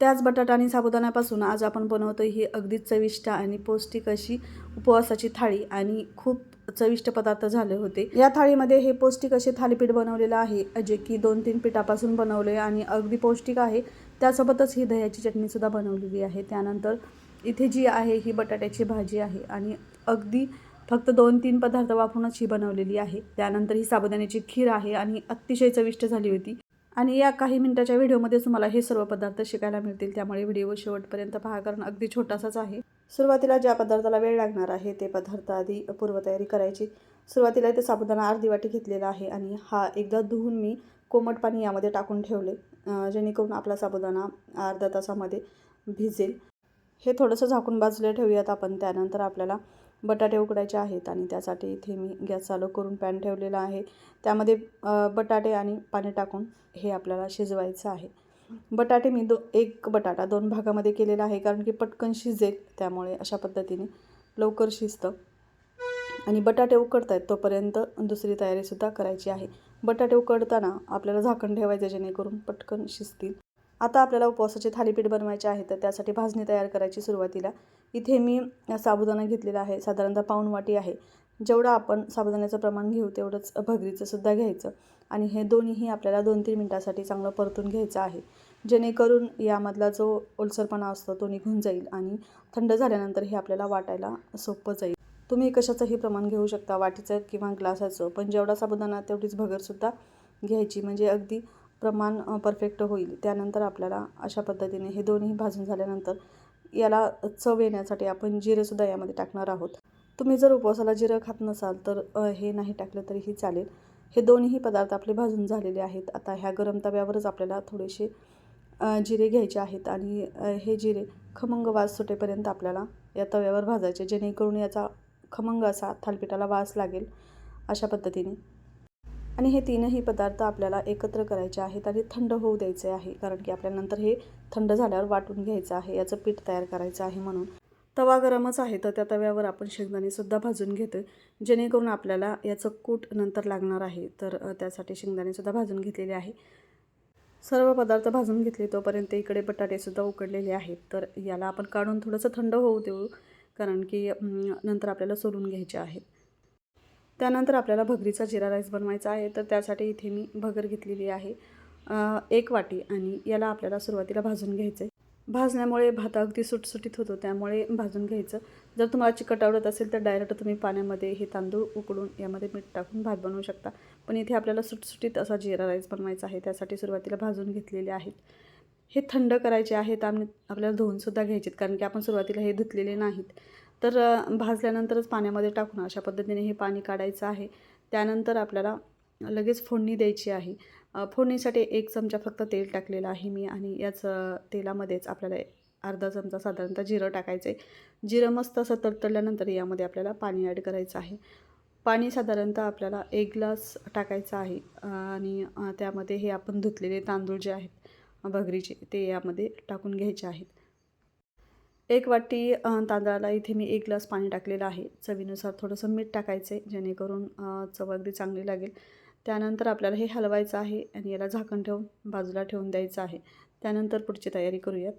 त्याच बटाटा आणि साबुदाण्यापासून आज आपण बनवतो ही अगदी चविष्ट आणि पौष्टिक अशी उपवासाची थाळी आणि खूप चविष्ट पदार्थ झाले होते. या थाळीमध्ये हे पौष्टिक असे थालीपीठ बनवलेलं आहे जे की दोन तीन पिठापासून बनवले आणि अगदी पौष्टिक आहे. त्यासोबतच ही दह्याची चटणीसुद्धा बनवलेली आहे. त्यानंतर इथे जी आहे ही बटाट्याची भाजी आहे आणि अगदी फक्त दोन तीन पदार्थ वापरूनच ही बनवलेली आहे. त्यानंतर ही साबुदाण्याची खीर आहे आणि अतिशय चविष्ट झाली होती. आणि या काही मिनिटाच्या व्हिडिओमध्ये तुम्हाला हे सर्व पदार्थ शिकायला मिळतील. त्यामुळे व्हिडिओ शेवटपर्यंत पहा कारण अगदी छोटासाच आहे. सुरुवातीला ज्या पदार्थाला वेळ लागणार आहे ते पदार्थ आधी पूर्वतयारी करायची. सुरुवातीला इथे साबुदाणा अर्धी वाटी घेतलेला आहे आणि हा एकदा धुवून मी कोमट पाणी यामध्ये टाकून ठेवले जेणेकरून आपला साबुदाणा अर्ध्या तासामध्ये भिजेल. हे थोडंसं झाकून बाजूला ठेवूयात आपण. त्यानंतर आपल्याला बटाटे उकडायचे आहेत आणि त्यासाठी इथे मी गॅस चालू करून पॅन ठेवलेला आहे. त्यामध्ये बटाटे आणि पाणी टाकून हे आपल्याला शिजवायचं आहे. बटाटे मी दो एक बटाटा दोन भागामध्ये केलेला आहे कारण की पटकन शिजेल त्यामुळे अशा पद्धतीने लवकर शिजतं. आणि बटाटे उकडत आहेत तोपर्यंत दुसरी तयारीसुद्धा करायची आहे. बटाटे उकडताना आपल्याला झाकण ठेवायचं जेणेकरून पटकन शिजतील. आता आपल्याला उपवासाचे थालीपीठ बनवायचे आहे तर त्यासाठी भाजणी तयार करायची सुरुवातीला. इथे मी साबुदाणा घेतलेला आहे साधारणतः पाऊण वाटी आहे. जेवढं आपण साबुदाण्याचं प्रमाण घेऊ तेवढंच भगरीचं सुद्धा घ्यायचं. आणि हे दोन्हीही आपल्याला दोन तीन मिनटासाठी चांगलं परतून घ्यायचं आहे. जेणेकरून यामधला जो ओलसरपणा असतो तो निघून जाईल आणि थंड झाल्यानंतर हे आपल्याला वाटायला सोपं जाईल. तुम्ही कशाचंही प्रमाण घेऊ शकता वाटीचं किंवा ग्लासाचं पण जेवढा साबुदाणा तेवढीच भगरसुद्धा घ्यायची. म्हणजे अगदी प्रमाण परफेक्ट होईल. त्यानंतर आपल्याला अशा पद्धतीने हे दोन्ही भाजून झाल्यानंतर याला चव येण्यासाठी आपण जिरेसुद्धा यामध्ये टाकणार आहोत. तुम्ही जर उपवासाला जिरं खात नसाल तर हे नाही टाकलं तरीही चालेल. हे दोन्ही पदार्थ आपले भाजून झालेले आहेत. आता ह्या गरम तव्यावरच आपल्याला थोडेसे जिरे घ्यायचे आहेत आणि हे जिरे खमंग वास सुटेपर्यंत आपल्याला या तव्यावर भाजायचे. जेणेकरून याचा खमंग असा थालपिठाला वास लागेल अशा पद्धतीने. आणि हे तीनही पदार्थ आपल्याला एकत्र करायचे आहेत आणि थंड होऊ द्यायचे आहे कारण की आपल्या नंतर हे थंड झाल्यावर वाटून घ्यायचं आहे याचं पीठ तयार करायचं आहे म्हणून. तवा गरमच आहे तर त्या तव्यावर आपण शेंगदाणेसुद्धा भाजून घेतो जेणेकरून आपल्याला याचं कूट नंतर लागणार आहे. तर त्यासाठी शेंगदाणेसुद्धा भाजून घेतलेले आहे. सर्व पदार्थ भाजून घेतले तोपर्यंत इकडे बटाटेसुद्धा उकडलेले आहेत. तर याला आपण काढून थोडंसं थंड होऊ देऊ कारण की नंतर आपल्याला सोलून घ्यायचे आहेत. त्यानंतर आपल्याला भगरीचा जिरा राईस बनवायचा आहे तर त्यासाठी इथे मी भगर घेतलेली आहे. एक वाटी आणि याला आपल्याला सुरुवातीला भाजून घ्यायचं आहे भाजण्यामुळे भात अगदी सुटसुटीत होतो त्यामुळे भाजून घ्यायचं. जर तुम्हाला चिकट आवडत असेल तर डायरेक्ट तुम्ही पाण्यामध्ये हे तांदूळ उकडून यामध्ये मीठ टाकून भात बनवू शकता. पण इथे आपल्याला सुटसुटीत असा जिरा राईस बनवायचा आहे त्यासाठी सुरुवातीला भाजून घेतलेले आहेत. हे थंड करायचे आहेत आणि आपल्याला धुवूनसुद्धा घ्यायचे आहेत कारण की आपण सुरुवातीला हे धुतलेले नाहीत. तर भाजल्यानंतरच पाण्यामध्ये टाकून अशा पद्धतीने हे पाणी काढायचं आहे. त्यानंतर आपल्याला लगेच फोडणी द्यायची आहे. फोडणीसाठी एक चमचा फक्त तेल टाकलेलं आहे मी आणि याच तेलामध्येच आपल्याला अर्धा चमचा साधारणतः जिरं टाकायचं आहे जिरं मस्त असं तडतडल्यानंतर यामध्ये आपल्याला पाणी ॲड करायचं आहे. पाणी साधारणतः आपल्याला एक ग्लास टाकायचं आहे आणि त्यामध्ये हे आपण धुतलेले तांदूळ जे आहेत भगरीचे ते यामध्ये टाकून घ्यायचे आहेत. एक वाटी तांदळाला इथे मी एक ग्लास पाणी टाकलेलं आहे. चवीनुसार थोडंसं मीठ टाकायचं आहे जेणेकरून चव अगदी चांगली लागेल. त्यानंतर आपल्याला हे हलवायचं आहे आणि याला झाकण ठेवून बाजूला ठेवून द्यायचं आहे. त्यानंतर पुढची तयारी करूयात.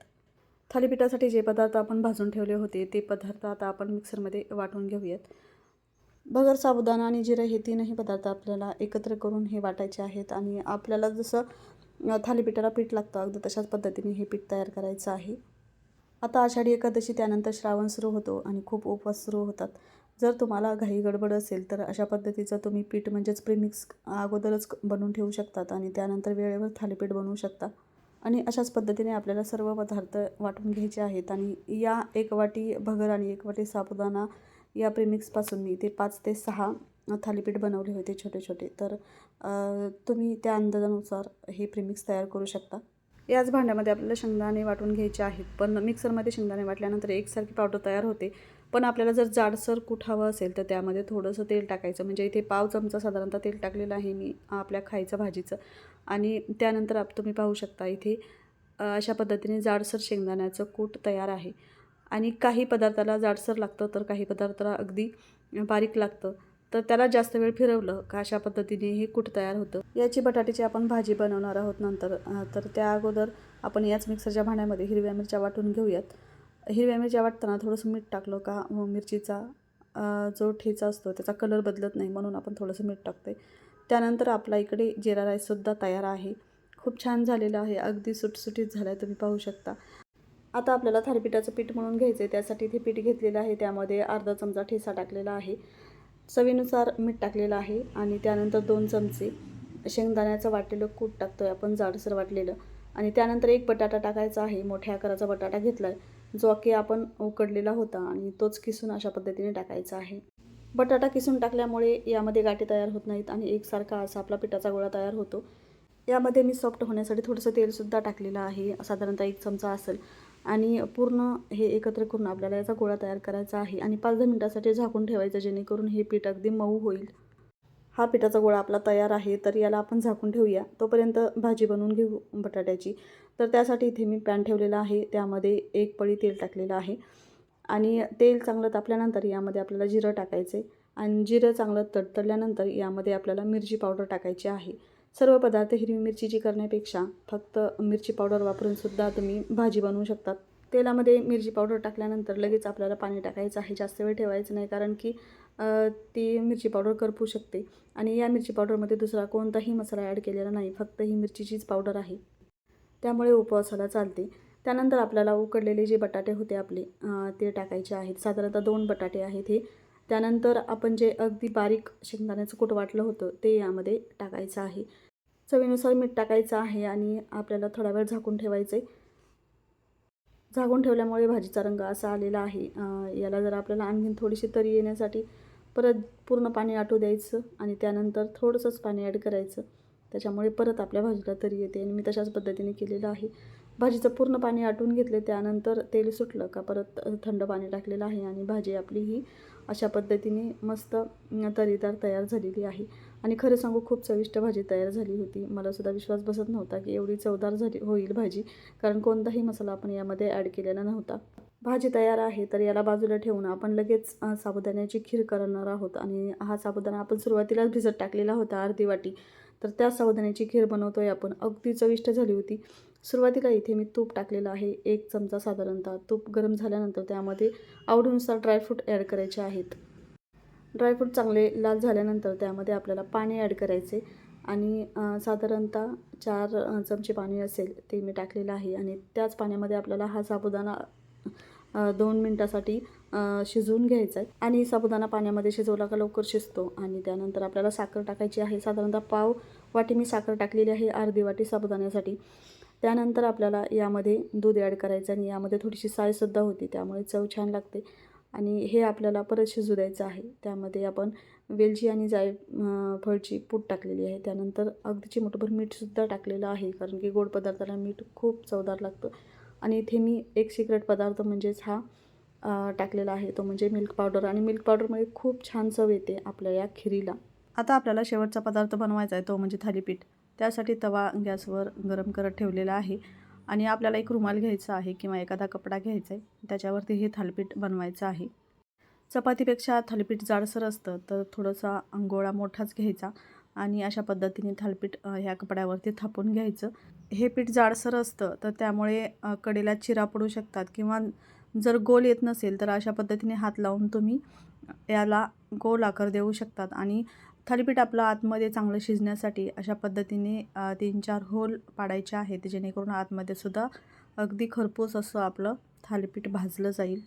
थालीपीठासाठी जे पदार्थ आपण भाजून ठेवले होते ते पदार्थ आता आपण मिक्सरमध्ये वाटून घेऊयात. भगर साबुदाणा आणि जिरं हे तीनही पदार्थ आपल्याला एकत्र करून हे वाटायचे आहेत आणि आपल्याला जसं थालीपीठाला पीठ लागतं अगदी तशाच पद्धतीने हे पीठ तयार करायचं आहे. आता आषाढी एकादशी त्यानंतर श्रावण सुरू होतो आणि खूप उपवास सुरू होतात. जर तुम्हाला घाई गडबड असेल तर अशा पद्धतीचं तुम्ही पीठ म्हणजेच प्रिमिक्स अगोदरच बनवून ठेवू शकतात आणि त्यानंतर वेळेवर थालीपीठ बनवू शकता. आणि अशाच पद्धतीने आपल्याला सर्व पदार्थ वाटून घ्यायचे आहेत आणि या एक वाटी भगर आणि एक वाटी साबुदाणा या प्रेमिक्सपासून मी ते पाच ते सहा थालीपीठ बनवले होते छोटे छोटे तर तुम्ही त्या अंदाजानुसार हे प्रेमिक्स तयार करू शकता. याच भांड्यामध्ये आपल्याला शेंगदाणे वाटून घ्यायचे आहेत. पण मिक्सरमध्ये शेंगदाणे वाटल्यानंतर एकसारखी पावडर तयार होते. पण आपल्याला जर जाडसर कूट हवं असेल तर त्यामध्ये थोडंसं तेल टाकायचं. म्हणजे इथे पाव चमचा साधारणतः तेल टाकलेलं आहे मी आपल्या खायचं भाजीचं. आणि त्यानंतर आप तुम्ही पाहू शकता इथे अशा पद्धतीने जाडसर शेंगदाण्याचं कूट तयार आहे. आणि काही पदार्थाला जाडसर लागतं तर काही पदार्थाला अगदी बारीक लागतं. तर त्याला जास्त वेळ फिरवलं का अशा पद्धतीने हे कूट तयार होतं. याची बटाट्याची आपण भाजी बनवणार आहोत नंतर तर त्या अगोदर आपण याच मिक्सरच्या भांड्यामध्ये हिरव्या मिरच्या वाटून घेऊयात. हिरव्या मिरच्या वाटताना थोडंसं मीठ टाकलं का मिरचीचा जो ठेचा असतो त्याचा कलर बदलत नाही म्हणून आपण थोडंसं मीठ टाकते त्यानंतर आपला इकडे जिरा राईससुद्धा तयार आहे. खूप छान झालेलं आहे. अगदी सुटसुटीत झालं आहे तुम्ही पाहू शकता. आता आपल्याला थालीपीठाचं पीठ म्हणून घ्यायचं आहे त्यासाठी इथे पीठ घेतलेलं आहे. त्यामध्ये अर्धा चमचा ठेसा टाकलेला आहे. चवीनुसार मीठ टाकलेलं आहे आणि त्यानंतर दोन चमचे शेंगदाण्याचं वाटलेलं कूट टाकतो आहे आपण जाडसर वाटलेलं. आणि त्यानंतर एक बटाटा टाकायचा आहे मोठ्या आकाराचा बटाटा घेतला आहे जो की आपण उकडलेला होता आणि तोच किसून अशा पद्धतीने टाकायचा आहे. बटाटा किसून टाकल्यामुळे यामध्ये गाठी तयार होत नाहीत आणि एकसारखा असा आपला पिठाचा गोळा तयार होतो. यामध्ये मी सॉफ्ट होण्यासाठी थोडंसं तेलसुद्धा टाकलेलं आहे साधारणतः एक चमचा असेल. आणि पूर्ण हे एकत्र करून आपल्याला याचा गोळा तयार करायचा आहे. आणि पाच दहा मिनटासाठी झाकून ठेवायचं जेणेकरून हे पीठ अगदी मऊ होईल. हा पिठाचा गोळा आपला तयार आहे तर याला आपण झाकून ठेवूया. तोपर्यंत भाजी बनवून घेऊ बटाट्याची. तर त्यासाठी इथे मी पॅन ठेवलेला आहे. त्यामध्ये एक पळी तेल टाकलेलं आहे. आणि तेल चांगलं तापल्यानंतर यामध्ये आपल्याला जिरं टाकायचे. आणि जिरं चांगलं तडतडल्यानंतर यामध्ये आपल्याला मिरची पावडर टाकायची आहे. सर्व पदार्थ हिरवी मिरचीची करण्यापेक्षा फक्त मिरची पावडर वापरूनसुद्धा तुम्ही भाजी बनवू शकतात. तेलामध्ये मिरची पावडर टाकल्यानंतर लगेच आपल्याला पाणी टाकायचं आहे. जास्त वेळ ठेवायचं नाही कारण की ती मिरची पावडर करपू शकते. आणि या मिरची पावडरमध्ये दुसरा कोणताही मसाला ॲड केलेला नाही. फक्त ही मिरचीचीच पावडर आहे. त्यामुळे उपवासाला चालते. त्यानंतर आपल्याला उकडलेले जे बटाटे होते आपले ते टाकायचे आहेत. साधारणतः दोन बटाटे आहेत हे. त्यानंतर आपण जे अगदी बारीक शेंगदाण्याचं कूट वाटलं होतं ते यामध्ये टाकायचं आहे. चवीनुसार मीठ टाकायचं आहे आणि आपल्याला थोडा वेळ झाकून ठेवायचं आहे झाकून ठेवल्यामुळे भाजीचा रंग असा आलेला आहे. याला जर आपल्याला आणखीन थोडीशी तरी येण्यासाठी परत पूर्ण पाणी आटू द्यायचं आणि त्यानंतर थोडंसंच पाणी ॲड करायचं. त्याच्यामुळे परत आपल्या भाजीला तरी येते आणि मी तशाच पद्धतीने केलेलं आहे. भाजीचं पूर्ण पाणी आटून घेतले त्यानंतर तेल सुटलं का परत थंड पाणी टाकलेलं आहे आणि भाजी आपली ही अशा पद्धतीने मस्त तरीदार तयार झालेली आहे. आणि खरं सांगू खूप चविष्ट भाजी तयार झाली होती. मला सुद्धा विश्वास बसत नव्हता की एवढी चवदार झाली होईल भाजी कारण कोणताही मसाला आपण यामध्ये ॲड केलेला नव्हता. भाजी तयार आहे तर याला बाजूला ठेवून आपण लगेच साबुदाण्याची खीर करणार आहोत. आणि हा साबुदाणा आपण सुरुवातीलाच भिजत टाकलेला होता अर्धी वाटी. तर त्या साबुदाण्याची खीर बनवतोय आपण. अगदी चविष्ट झाली होती. सुरुवातीला इथे मी तूप टाकलेलं आहे. एक चमचा साधारणतः तूप गरम झाल्यानंतर त्यामध्ये आवडीनुसार ड्रायफ्रूट ॲड करायचे आहेत. ड्रायफ्रूट चांगले लाल झाल्यानंतर त्यामध्ये आपल्याला पाणी ॲड करायचे आणि साधारणतः चार चमचे पाणी असेल ते मी टाकलेलं आहे आणि त्याच पाण्यामध्ये आपल्याला हा साबुदाणा दोन मिनटासाठी शिजवून घ्यायचा आहे आणि साबुदाणा पाण्यामध्ये शिजवला का लवकर शिजतो आणि त्यानंतर आपल्याला साखर टाकायची आहे. साधारणतः पाव वाटी मी साखर टाकलेली आहे अर्धी वाटी साबुदाण्यासाठी. त्यानंतर आपल्याला यामध्ये दूध ॲड करायचं आणि यामध्ये थोडीशी सायसुद्धा होती त्यामुळे चव छान लागते. आणि हे आपल्याला परत शिजू द्यायचं आहे. त्यामध्ये आपण वेलची आणि जाय फळची पूड टाकलेली आहे. त्यानंतर अगदी चिमूटभर मीठसुद्धा टाकलेलं आहे कारण की गोड पदार्थाला मीठ खूप चवदार लागतं. आणि इथे मी एक सिक्रेट पदार्थ म्हणजेच हा टाकलेला आहे. तो म्हणजे मिल्क पावडर आणि मिल्क पावडरमुळे खूप छान चव येते आपल्या या खिरीला. आता आपल्याला शेवटचा पदार्थ बनवायचा आहे तो म्हणजे थालीपीठ. त्यासाठी तवा गॅसवर गरम करत ठेवलेला आहे. आणि आपल्याला एक रुमाल घ्यायचा आहे किंवा एखादा कपडा घ्यायचा आहे त्याच्यावरती हे थालीपीठ बनवायचं आहे. चपातीपेक्षा थालीपीठ जाडसर असतं तर थोडंसा अंघोळा मोठाच घ्यायचा आणि अशा पद्धतीने थालीपीठ ह्या कपड्यावरती थापून घ्यायचं. हे पीठ जाडसर असतं तर त्यामुळे कडेला चिरा पडू शकतात किंवा जर गोल येत नसेल तर अशा पद्धतीने हात लावून तुम्ही याला गोल आकार देऊ शकतात आणि थालीपीठ आपलं आतमध्ये चांगलं शिजण्यासाठी अशा पद्धतीने तीन चार होल पाडायचे आहेत जेणेकरून आतमध्ये सुद्धा अगदी खरपूस असं आपलं थालीपीठ भाजलं जाईल.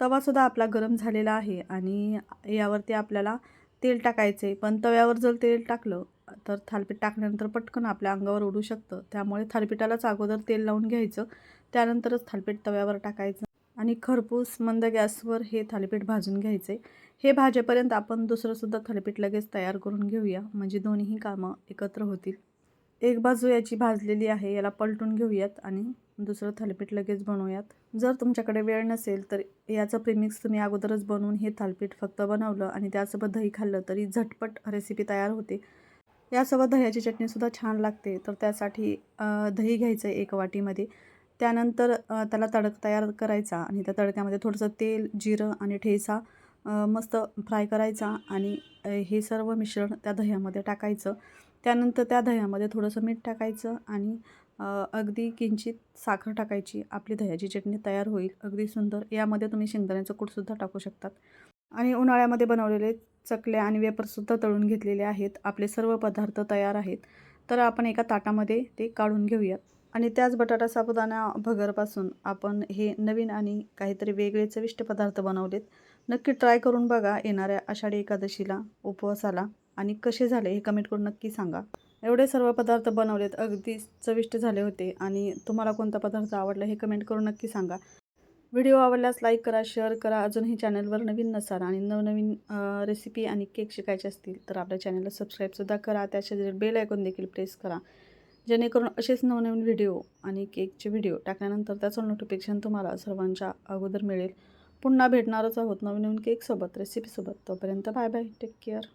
तवासुद्धा आपला गरम झालेला आहे आणि यावरती आपल्याला तेल टाकायचे पण तव्यावर जर तेल टाकलं तर थालीपीठ टाकल्यानंतर पटकन आपल्या अंगावर उडू शकतं. त्यामुळे थालीपीठालाच अगोदर तेल लावून घ्यायचं. त्यानंतरच थालीपीठ तव्यावर टाकायचं. आणि खरपूस मंद गॅसवर हे थालीपीठ भाजून घ्यायचे. हे भाजेपर्यंत आपण दुसरंसुद्धा थालीपीठ लगेच तयार करून घेऊया. म्हणजे दोन्ही कामं एकत्र होतील. एक बाजू याची भाजलेली आहे याला पलटून घेऊयात आणि दुसरं थालीपीठ लगेच बनवूयात. जर तुमच्याकडे वेळ नसेल तर याचं प्रेमिक्स तुम्ही अगोदरच बनवून हे थालीपीठ फक्त बनवलं आणि त्यासोबत दही खाल्लं तरी झटपट रेसिपी तयार होते. यासोबत दह्याची चटणीसुद्धा छान लागते. तर त्यासाठी दही घ्यायचं आहे एक वाटीमध्ये. त्यानंतर त्याला तडक तयार करायचा आणि त्या तडक्यामध्ये थोडंसं तेल जिरं आणि ठेचा मस्त फ्राय करायचा आणि हे सर्व मिश्रण त्या दह्यामध्ये टाकायचं. त्यानंतर त्या दह्यामध्ये थोडंसं मीठ टाकायचं आणि अगदी किंचित साखर टाकायची. आपली दह्याची चटणी तयार होईल अगदी सुंदर. यामध्ये तुम्ही शेंगदाण्याचं कूटसुद्धा टाकू शकतात. आणि उन्हाळ्यामध्ये बनवलेले चकल्या आणि वेपरसुद्धा तळून घेतलेले आहेत. आपले सर्व पदार्थ तयार आहेत. तर आपण एका ताटामध्ये ते काढून घेऊयात. आणि त्याच बटाटा साबुदाणा भगरपासून आपण हे नवीन आणि काहीतरी वेगळे चविष्ट पदार्थ बनवलेत. नक्की ट्राय करून बघा येणाऱ्या आषाढी एकादशीला उपवासाला आणि कसे झाले हे कमेंट करून नक्की सांगा. एवढे सर्व पदार्थ बनवलेत अगदी चविष्ट झाले होते आणि तुम्हाला कोणता पदार्थ आवडला हे कमेंट करून नक्की सांगा. व्हिडिओ आवडल्यास लाईक करा शेअर करा अजूनही चॅनलवर नवीन नसाल आणि नवनवीन रेसिपी आणि केक शिकायचे असतील तर आपल्या चॅनलला सबस्क्राईबसुद्धा करा त्याच्या बेल ऐकून देखील प्रेस करा. जेणेकरून असेच नवनवीन व्हिडिओ आणि केकचे व्हिडिओ टाकल्यानंतर त्याचं नोटिफिकेशन तुम्हाला सर्वांच्या अगोदर मिळेल. पुन्हा भेटणारच आहोत नवीन नवीन केकसोबत रेसिपीसोबत तोपर्यंत बाय बाय. Take care